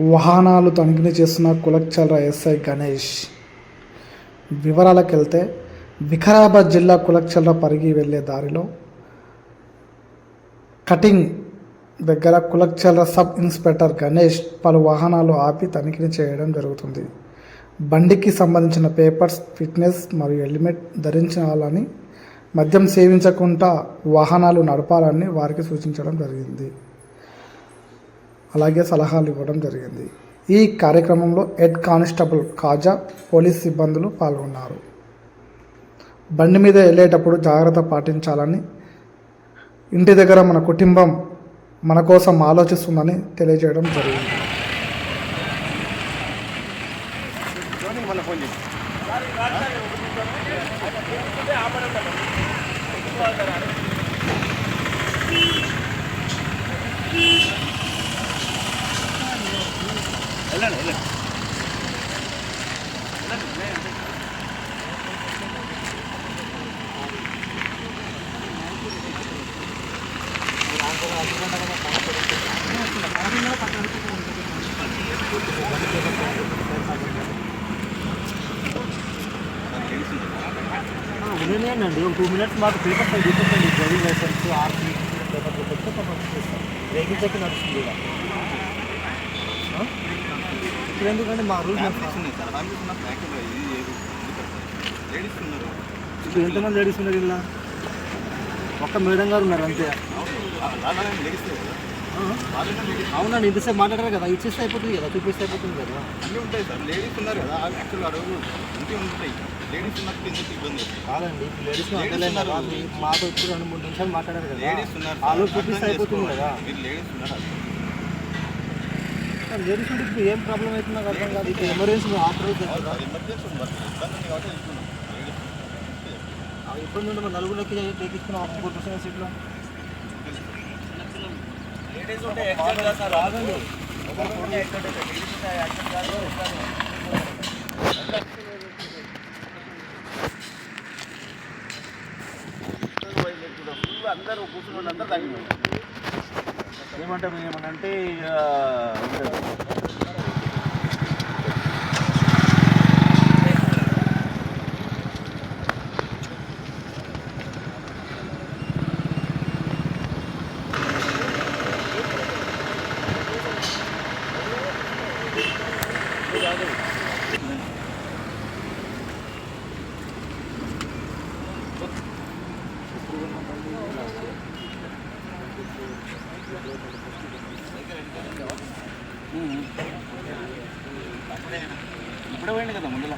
వాహనాలు తనిఖీ చేస్తున్న కులక్చల్ర ఎస్ఐ గణేష్. వివరాలకు వెళ్తే వికారాబాద్ జిల్లా కులక్చల్ర పరిగి వెళ్ళే దారిలో కటింగ్ దగ్గర కులక్చల్ర సబ్ ఇన్స్పెక్టర్ గణేష్ పలు వాహనాలు ఆపి తనిఖీ చేయడం జరుగుతుంది. బండికి సంబంధించిన పేపర్స్ ఫిట్నెస్ మరియు హెల్మెట్ ధరించిన వాళ్ళని మద్యం సేవించకుండా వాహనాలు నడపాలని వారికి సూచించడం జరిగింది. అలాగే సలహాలు ఇవ్వడం జరిగింది. ఈ కార్యక్రమంలో హెడ్ కానిస్టేబుల్ కాజా పోలీస్ సిబ్బందులు పాల్గొన్నారు. బండి మీద వెళ్ళేటప్పుడు జాగ్రత్త పాటించాలని ఇంటి దగ్గర మన కుటుంబం మన కోసం ఆలోచిస్తుందని తెలియజేయడం జరిగింది. ఉన్నాయండి ఒక టూ మినిట్స్ మాకు పేపర్ ఫైవ్ చూపించండి డ్రైవింగ్ లైసెన్స్ ఆర్సీ పేపర్ చూపిస్తే పంపిస్తాం వెహికల్ చెక్ నడుస్తుంది కూడా ఆ? ఇప్పుడు ఎందుకంటే మా రూల్ ఇప్పుడు ఎంతమంది లేడీస్ ఉన్నారు ఇలా ఒక్క మేడం గారు ఉన్నారు అంతే? అవునండి ఇంతసేపు మాట్లాడారు కదా. ఇచ్చేస్తే అయిపోతుంది కదా చూపిస్తే అయిపోతుంది కదా. అన్నీ ఉంటాయి సార్. లేడీస్ ఉన్నారు కదా. యాక్చువల్ అడుగు ఇంటి ఉంటాయి. లేడీస్ ఉన్నప్పుడు ఎందుకు ఇబ్బంది కాదండి లేడీస్. మాతో ఇప్పుడు రెండు మూడు నిమిషాలు మాట్లాడారు కదా. లేడీస్ ఉన్నారు వాళ్ళు. చూపిస్తే అయిపోతుంది. కదా. మీరు లేడీస్ ఉన్నారు? లేడీస్ ఉంటే ఇప్పుడు ఏం ప్రాబ్లం అవుతుంది నాకు అర్థం కాదు. ఇప్పుడు ఎమర్జెన్సీ ఆఫర్ ఎమర్జెన్సీ ఉంది. మరి ఇబ్బంది ఉంది కాబట్టి వెళ్తున్నాం లేడీస్ ఉంటే మరి నలుగురికి ఎక్కించుకున్నాం ఒక ఫోర్ పర్సెంట్ సీట్లో. రాదండి. అందరూ కూర్చుని అందరూ తగ్గిపోయి ఏమంటాం ఏమనంటే ఇప్పుడే పోయింది కదా ముందులో.